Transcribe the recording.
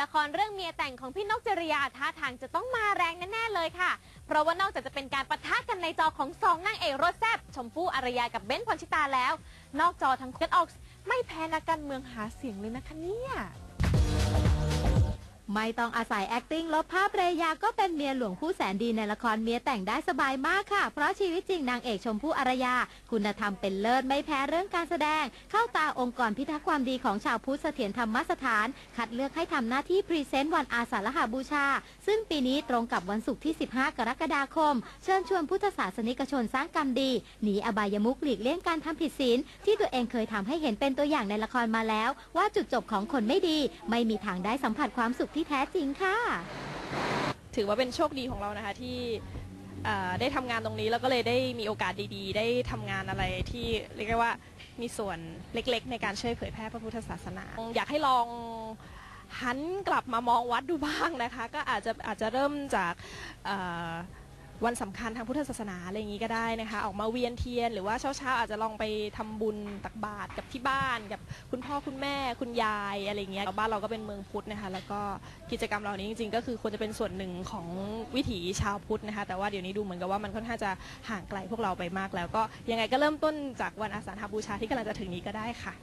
ละครเรื่องเมียแต่งของพี่นกจริยาท่าทางจะต้องมาแรงแน่ๆเลยค่ะ เพราะว่านอกจากจะเป็นการปะทะกันในจอของสองนางเอกรถแซบชมพู่อารยากับเบ้นพรชิตาแล้ว นอกจอทั้งคู่กันออกไม่แพ้นักการเมืองหาเสียงเลยนะคะเนี่ย ไม่ต้องอาศัย acting ลบภาพเรยาก็เป็นเมียหลวงผู้แสนดีในละครเมียแต่งได้สบายมากค่ะ เพราะชีวิตจริงนางเอกชมพู่อารยา คุณธรรมเป็นเลิศไม่แพ้เรื่องการแสดง เข้าตาองค์กรพิทักษ์ความดีของชาวพุทธเสถียรธรรมสถาน คัดเลือกให้ทำหน้าที่พรีเซนต์วันอาสาฬหบูชา ซึ่งปีนี้ตรงกับวันศุกร์ที่ 15 กรกฎาคม เชิญชวนพุทธศาสนิกชนสร้างกรรมดีหนีอบายมุขหลีกเลี่ยงการทำผิดศีลที่ตัวเองเคยทำให้เห็นเป็นตัวอย่างในละครมาแล้ว ว่าจุดจบของคนไม่ดี ไม่มีทางได้สัมผัสความสุขที่แท้จริงค่ะ ถือว่าเป็นโชคดีของเรานะคะที่เอ่อได้ทำงานตรงนี้แล้วก็เลยได้มีโอกาสดีๆ ได้ทำงานอะไรที่เรียกได้ว่ามีส่วนเล็กๆ ในการช่วยเผยแพร่พระพุทธศาสนา อยากให้ลองหันกลับมามองวัดดูบ้างนะคะ ก็อาจจะอาจจะเริ่มจากเอ่อ วันสำคัญทางพุทธศาสนาอะไรอย่างนี้ก็ได้นะคะ ออกมาเวียนเทียน หรือว่าเช้าๆอาจจะลองไปทำบุญตักบาตรกับที่บ้านกับคุณพ่อคุณแม่คุณยายอะไรอย่างเงี้ยบ้านเราก็เป็นเมืองพุทธนะคะแล้วก็กิจกรรมเหล่านี้จริงๆ ก็คือควรจะเป็นส่วนหนึ่งของวิถีชาวพุทธนะคะแต่ว่าเดี๋ยวนี้ดูเหมือนกับว่ามันค่อนข้างจะห่างไกลพวกเราไปมากแล้วก็ยังไงก็เริ่มต้นจากวันอาสาฬหบูชาที่กำลังจะถึงนี้ก็ได้ค่ะ